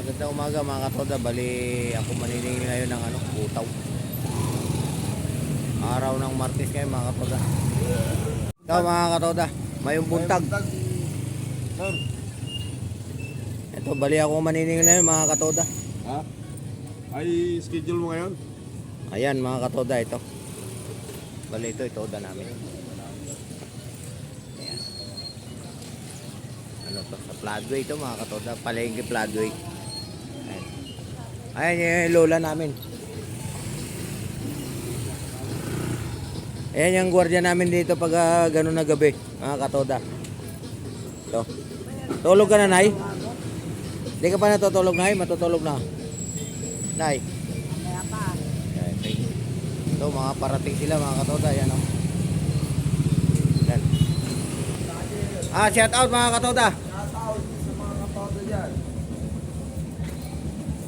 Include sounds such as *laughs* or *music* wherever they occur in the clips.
Magandang umaga mga katoda. Bali ako maniningil ngayon ng ano, utaw. Araw ng Martes ngayon mga katoda. Ito mga katoda, mayong buntag. Sir. Ito, bali ako maniningil ngayon mga katoda. Ha? Ay, schedule mo ngayon? Ayan mga katoda, ito. Bali ito, ito da namin. Ano to, sa Floodway ito mga katoda. Palengke Floodway. Ayan. Yung lola namin. Ayan yung gwardiya namin dito pag uh, gano'n na gabi, mga katoda. Ito. Tulog ka na, Nay? Hindi ka pa natutulog, Nay? Matutulog na. Nay? Thank you. Ito, mga parating sila, mga katoda. Ayan, oh. Ayan. Ah, shout out, mga katoda. Shoutout sa mga kapatid dyan.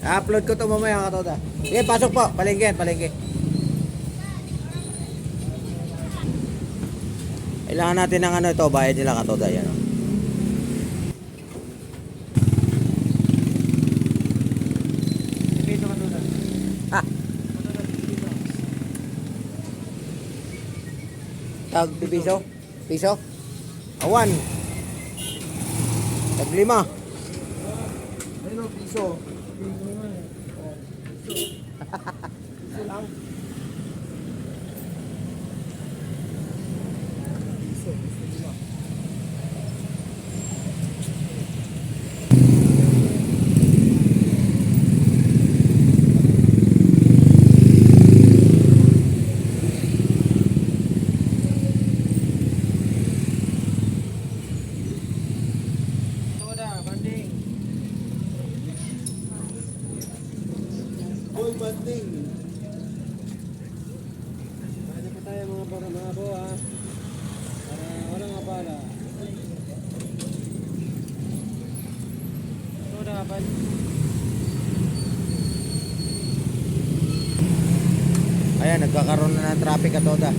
Upload ko to mamaya, katoda. Sige, pasok po. Palengke, palengke. Kailangan natin ng ano ito, bayad nila katoda. Yan, oh. Ah. Tag piso? Piso? Awan. Tag lima. Ayun o, piso. Piso naman eh. Oh, piso. Piso lang. Piso, piso lima. Boy, banding. Ano pa tayo mga para mga bo ha? Para walang abala. Ito dapat. Ayan, nagkakaroon na ng traffic at toda.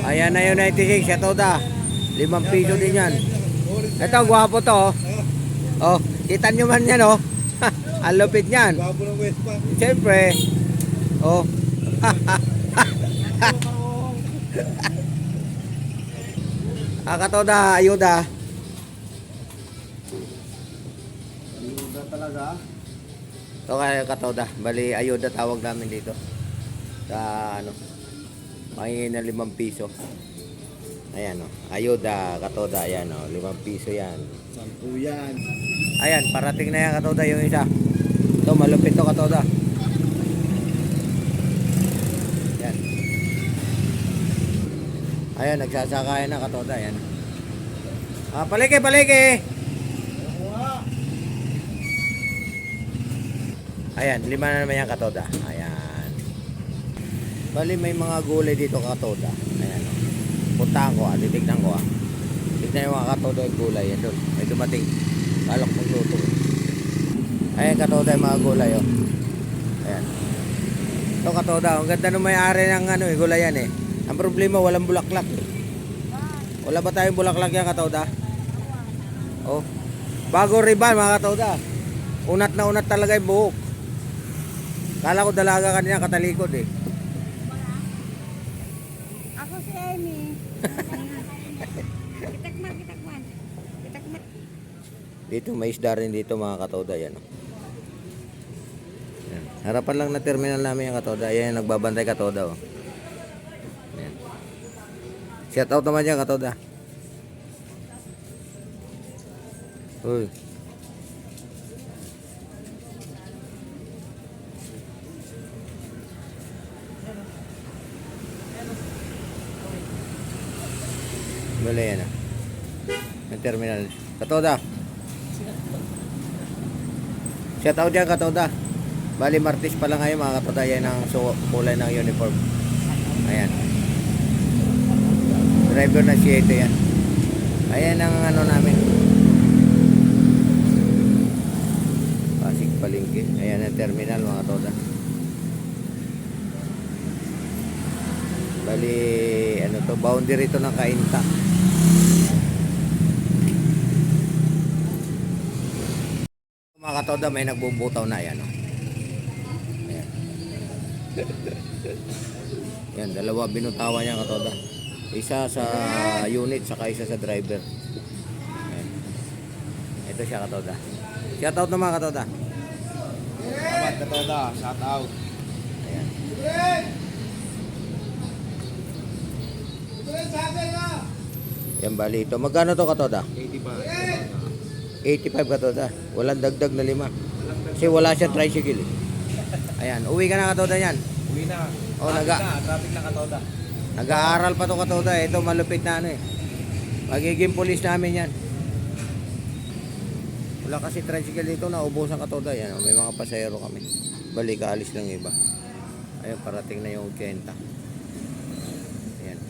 Ayan na yung 96, at toda. Limang piso din yan. Ito, gwapo to. Oh, oh kita nyo man yan, oh. *laughs* Ang lupit yan. Babo ng West pa. Siyempre. Oh. *laughs* ah, katoda, ayuda. Ayuda talaga. Ito kaya katoda. Bali, ayuda tawag namin dito. Sa ano. Mahingi na limang piso. Ayan o. Oh. Ayuda, katoda. Ayan o. Oh. Limang piso yan. Sampu yan. Ayan, parating na yan katoda yung isa. Ito, malupit to katoda. Yan. Ayan, nagsasakay na katoda. Ayan. Ah, palike, palike! Ayan, lima na naman yan katoda. Ayan. Bali, may mga gulay dito katoda. Ayan. Oh. Puntahan ko ah, titignan ko ah. Tignan yung mga katoda yung gulay. Yan doon. May dumating. Kalok magluto. Ayan katoda yung mga gulay oh. Ayan. Ito katoda. Ang ganda nung may-ari ng ano eh, gulay yan eh. Ang problema, walang bulaklak eh. Wala ba tayong bulaklak yan katoda? Oh. Bago riban mga katoda. Unat na unat talaga yung buhok. Kala ko dalaga kanina katalikod eh. Ako si Amy. *laughs* Kitakman, kitakman. Kitakman. Dito may isda rin dito mga katoda yan. oh. Yan. Harapan lang na terminal namin yung katoda. Yan yung nagbabantay katoda oh. Yan. Shout out naman dyan katoda. Uy. Wala yan ah. Ang terminal. Katoda. Shout out dyan Katoda. Bali Martis pala ngayon mga Katoda. Yan ang kulay ng uniform. Ayan. Driver na siya ito yan. Ayan ang ano namin. Pasig palingki. Ayan ang terminal mga Katoda. Bali ano to boundary ito ng kainta. Mga katoda, may nagbubutaw na yan. Oh. Ayan. *laughs* Yan, dalawa binutawan niya katoda. Isa sa unit, saka isa sa driver. Ayan. Ito siya katoda. Shout out naman katoda. Salamat ka toda. Shout out. Ayan. Yan bali ito. Magkano to katoda? 85. 85 katoda. Walang dagdag na lima. Kasi wala siya tricycle. eh. Ayan, uwi ka na katoda yan. Uwi na. Oh, naga- na. Traffic na ka toda. Nag-aaral pa to katoda. Ito malupit na ano eh. Magiging pulis namin yan. Wala kasi tricycle dito na ubusan katoda. Yan, may mga pasahero kami. Balik alis lang iba. Ayun, parating na yung 80. Ayan.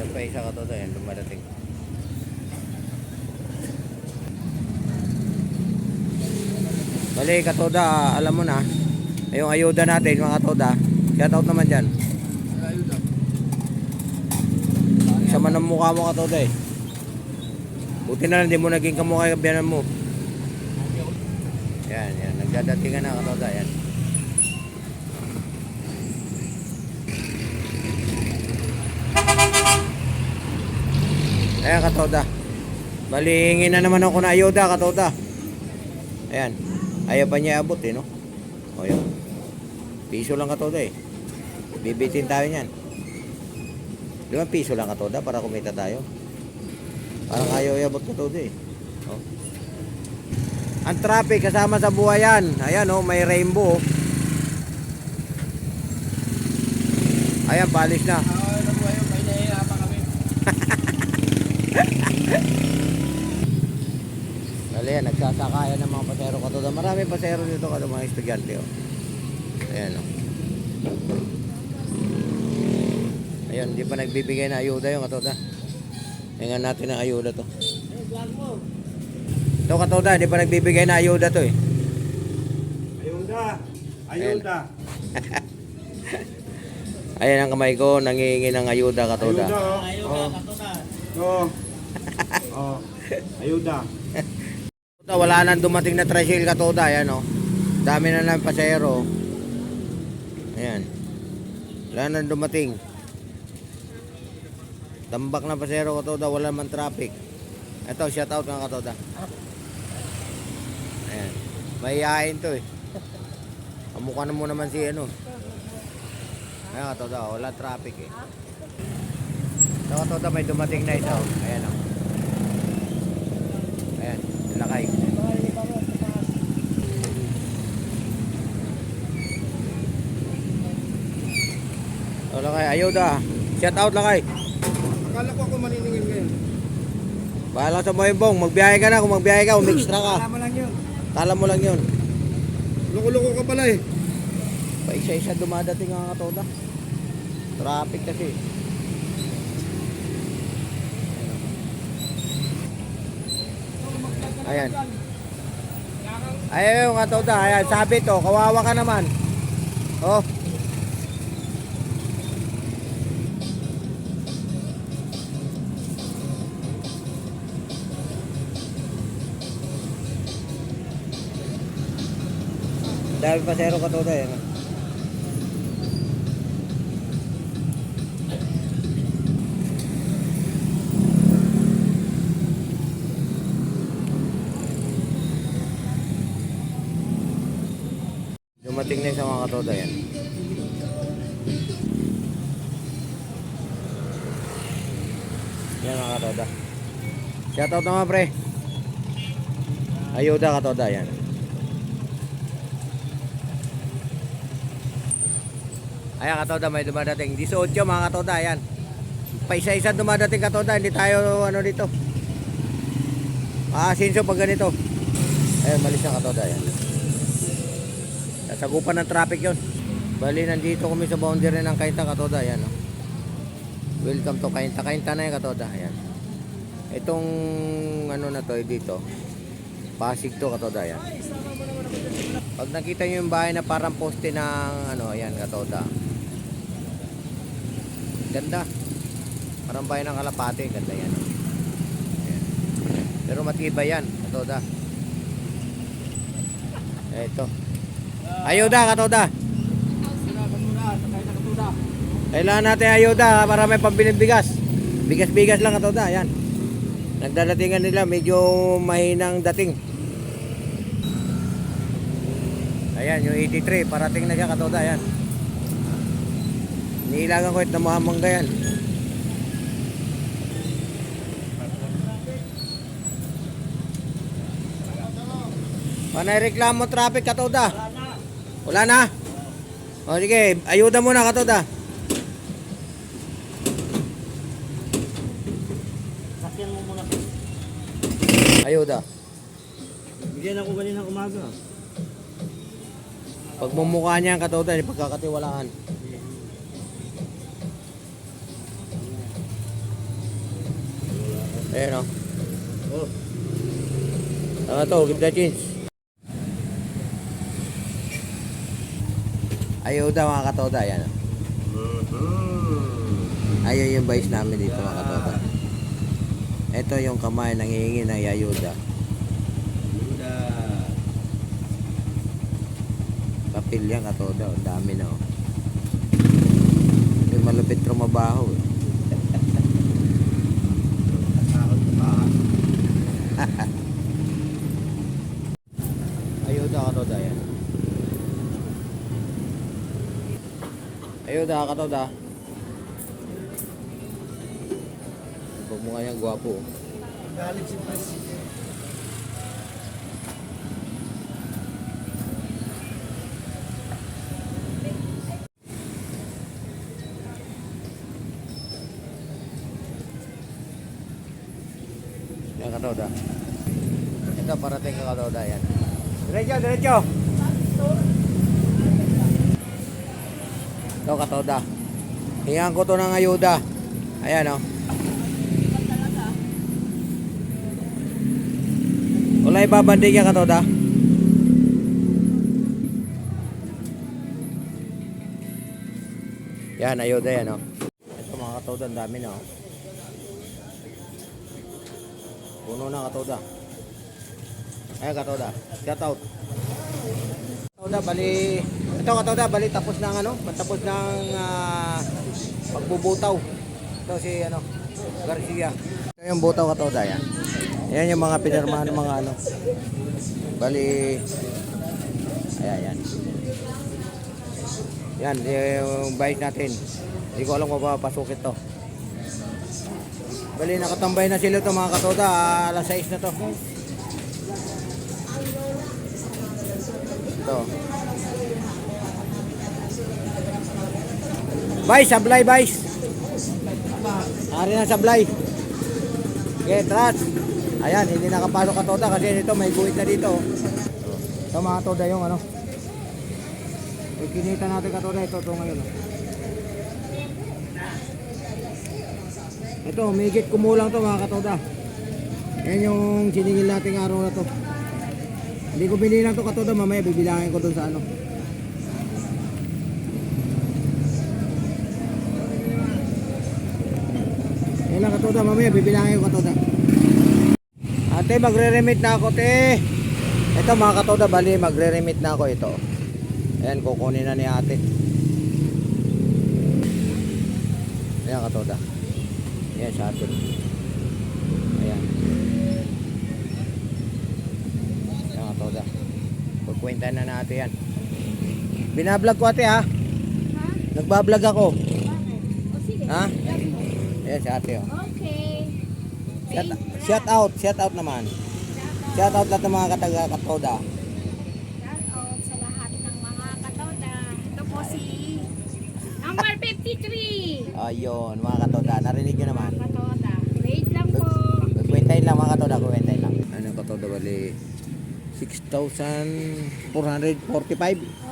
Ayan pa isa katoda. Ayan, dumadating. Bali, katoda, alam mo na. Yung ayuda natin, mga katoda. Shout out naman dyan. Isa man ang mukha mo katoda eh. Buti na lang, hindi mo naging kamukha yung biyanan mo. Yan, yan. Nagdadating ka na katoda. Yan. Ayan katoda. Bali, hingi na naman ako na ayuda katoda. Ayan. Ayaw pa niya abot eh, no? O yun. Piso lang katoda eh. Bibitin tayo niyan. Lima piso lang katoda para kumita tayo. Parang ayaw iabot katoda eh. O. Ang traffic kasama sa buhayan. Ayan oh, may rainbow. oh. Ayan, balis na. Ah, ano po kayo? May nahihirapan kami. *laughs* Dali yan, nagsasakayan ng mga pasero katoda. Marami pasero dito kada mga estudyante. Oh. Ayan oh. Ayun, hindi pa nagbibigay na ayuda yung katoda. Hingan natin ng ayuda to. Ito katoda, hindi pa nagbibigay na ayuda to eh. Ayuda. Ayuda. Ayan *laughs* ang kamay ko, nangihingi ng ayuda katoda. Ayuda. oh. Oh. Oh. Ayuda. Katoda, Wala nang dumating na tricycle katoda, ayan oh. Dami na lang pasahero. Ayan. Wala nang dumating. Tambak na pasahero katoda, wala man traffic. Ito, shout out nga katoda. Ayan. Mahihain to eh. Kamukha na mo naman si ano. Ayan katoda, wala traffic eh. Ito katoda, may dumating na oh. Ayan oh. Ayan, lakay. O lakay, ayuda. Shout out lakay. Akala ko ako maniningil ngayon. Bahala sa mo bong, magbiyahe ka na. Kung magbiyahe ka, umextra ka. Tama lang yun. Tala mo lang yun. Loko-loko ka pala eh. Pa isa-isa dumadating ang katoda. Traffic kasi. Ayan. Ayan yung katoda. Ayan, sabi to, kawawa ka naman. Oh. Dahil pasero katoda yan. Dumating na sa mga katoda yan. Yan mga katoda. Shoutout naman pre. Ayuda katoda yan. Ayan katoda may dumadating. 18 mga katoda ayan. Pa isa-isa dumadating katoda. Hindi tayo ano dito. Ah, sinso pag ganito. Ayan, malis na katoda ayan. Sasagupan ng traffic yon. Bali, nandito kami sa boundary ng Kainta Katoda. Ayan, oh. Welcome to Kainta. Kainta na yung Katoda. Ayan. Itong ano na to, eh, dito. Pasig to Katoda. Ayan. Pag nakita nyo yung bahay na parang poste ng ano, ayan, katoda. Ganda. Parang bahay ng kalapate, ganda yan. Ayan. Pero matibay yan, katoda. Ito. Ayuda, katoda. Kailangan natin ayuda para may pambiling bigas. Bigas-bigas lang katoda, ayan. Nagdadatingan nila, medyo mahinang dating. Ayan, yung 83, parating na siya katoda, ayan. Niilagan ko ito na mahamangga yan. Panay reklamo traffic katoda. Wala na. O sige, ayuda muna katoda. Sakyan mo muna. Ayuda. Bigyan ako kanina umaga. Pag mumukha niya ang hindi pagkakatiwalaan. Ayan o. Oh. Ano to, give the chance. Ayuda mga katoda, ayan. Ayun yung vice namin dito mga katoda. Ito yung kamay nangihingi ng ayuda. Papel yan katoda, ang dami na oh. Yung malupit trumabaho eh. Ayuda *laughs* katoda yan. Ayuda katoda. Pag mukha niyang gwapo. oh. Galit si President. Yan katoda. Ito parating ka katoda yan. Diretso, diretso. Ito katoda. Hingan ko to ng ayuda. Ayan oh. Wala ibabandig yan katoda. Yan, ayuda yan oh. Ito mga katoda, ang dami na oh. Puno na katoda. Ayan katoda. Shout out. Katoda, bali... Ito katoda, bali tapos ng ano? Tapos ng ah, pagbubutaw. Ito si ano? Garcia. Ito yung butaw katoda yan. Yan yung mga pinirmahan ng mga ano. Bali... Ayan, yan. Yan, yung bike natin. Hindi ko alam kung papasok ito. Bali, nakatambay na sila ito mga katoda. Alas 6 na to. Ito. Bay, sablay, bay. Ari na sablay. Okay, tras. Ayan, hindi nakapasok katoda kasi ito may guhit na dito. Ito mga toda yung ano. Yung kinita natin katoda ito, ito ngayon. oh. Ito, umigit kumulang to mga katoda. Yan yung siningil nating araw na to. Hindi ko binilang to katoda, mamaya bibilangin ko dun sa ano. Katoda, mamaya bibilangin ko katoda. Ate, magre-remit na ako, te. Ito mga katoda, bali, magre-remit na ako ito. Ayan, kukunin na ni ate. Ayan katoda. Ayan sa atin. Ayan. Ayan katoda. Pagkwenta na natin yan. Binablog ko ate ha. Nagbablog ako. Ha? Ayan sa ate oh. Okay. Shout, shout out, shout out naman. Shout out lahat ng mga kataga katoda. Shout out sa lahat ng mga katoda. Ito po si number 53. Ayun, mga katoda. Narinig nyo naman. Katoda. Wait lang po. Kwentahin lang mga katoda, kwentahin lang. Ano katoda bali? 6,445.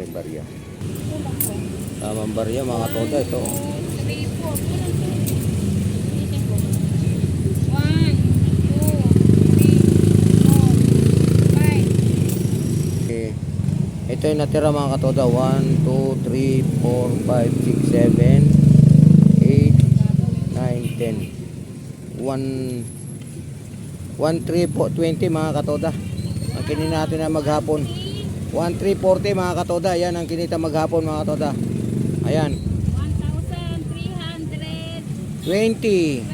May barya. Po. Tamang barya mga katoda ito. 3, Ulitin ko. One, two, three, four, five. Eh, ito yung natira mga katoda. 1, 2, 3, 4, 5, 6, 7, 8, 9, 10. 1, 1, 3, 4, 20 mga katoda. Ang kinin natin na maghapon. 1, 3, 40 mga katoda. Yan ang kinita maghapon mga katoda. Ayan. 1,320 20.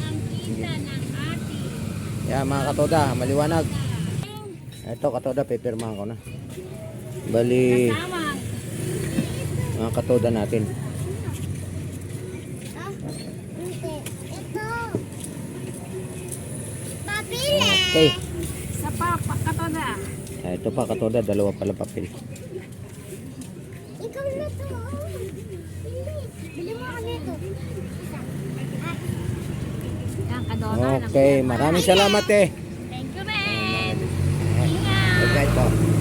ang kita ng ati. Yan mga katoda. Maliwanag. Ito katoda. Pipirmahan ko na. Bali. Mga katoda natin. Okay. Sa papa, katoda. Ah, ito pa katoda. Dalawa pala papel. Ikaw na to. Hindi. Bili mo. Isa. Yan, kadoda. Okay. Maraming salamat eh. Thank you, rin. Ingat. Good night po.